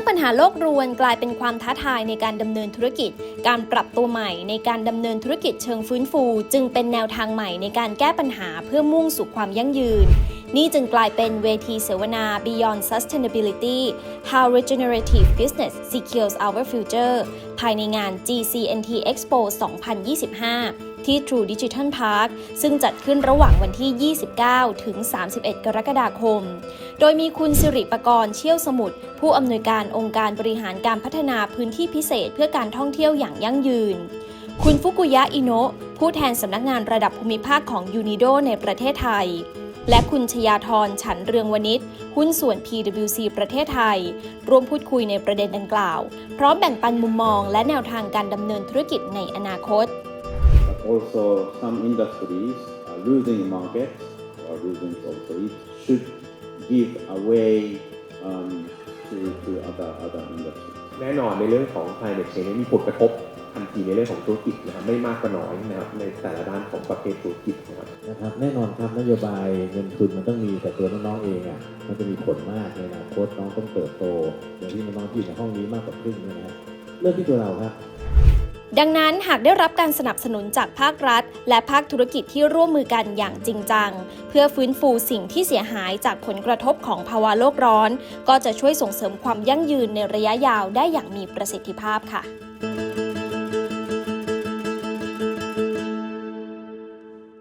มื่อปัญหาโลกรวนกลายเป็นความท้าทายในการดำเนินธุรกิจ การปรับตัวใหม่ในการดำเนินธุรกิจเชิงฟื้นฟู จึงเป็นแนวทางใหม่ในการแก้ปัญหาเพื่อมุ่งสู่ความยั่งยืน นี่จึงกลายเป็นเวทีเสวนา Beyond Sustainability How Regenerative Business Secures Our Future ภายในงาน GCNT Expo 2025 ที่ True Digital Park ซึ่งจัดขึ้นระหว่างวันที่ 29 ถึง 31 กรกฎาคม โดยมีคุณสิริปกรณ์เชี่ยวสมุทรผู้อำนวยการองค์การบริหารการพัฒนาพื้นที่พิเศษเพื่อการท่องเที่ยวอย่างยั่งยืน คุณฟุกุยะอิโนะผู้แทนสำนักงานระดับภูมิภาคของยูนิโดในประเทศไทย และคุณชยาธรฉันเรืองวณิชหุ้นส่วน PwC ประเทศไทย ร่วมพูดคุยในประเด็นดังกล่าว พร้อมแบ่งปันมุมมองและแนวทางการดำเนินธุรกิจในอนาคต But also some industries are losing market or losing so so it should give away um, to, to other other industries. แน่นอนในเรื่องของ climate change เนี่ยมีผลกระทบ ทันทีในเรื่องของธุรกิจนะครับไม่มากก็น้อยนะครับในแต่ละด้านของประเภทธุรกิจนะครับนะครับแน่นอนครับนโยบายเงินทุนมันต้องมีแต่ตัวน้องๆเองอะมันจะมีผลมากในอนาคตน้องต้องเติบโตอย่างที่น้องๆที่อยู่ในห้องนี้มากกว่าครึ่งเนยนะครับเริ่มที่ตัวเราครับดังนั้นหากได้รับการสนับสนุนจากภาครัฐ และภาคธุรกิจที่ร่วมมือกันอย่างจริงจัง เพื่อฟื้นฟูสิ่งที่เสียหายจากผลกระทบของภาวะโลกร้อน ก็จะช่วยส่งเสริมความยั่งยืนในระยะยาวได้อย่างมีประสิทธิภาพค่ะ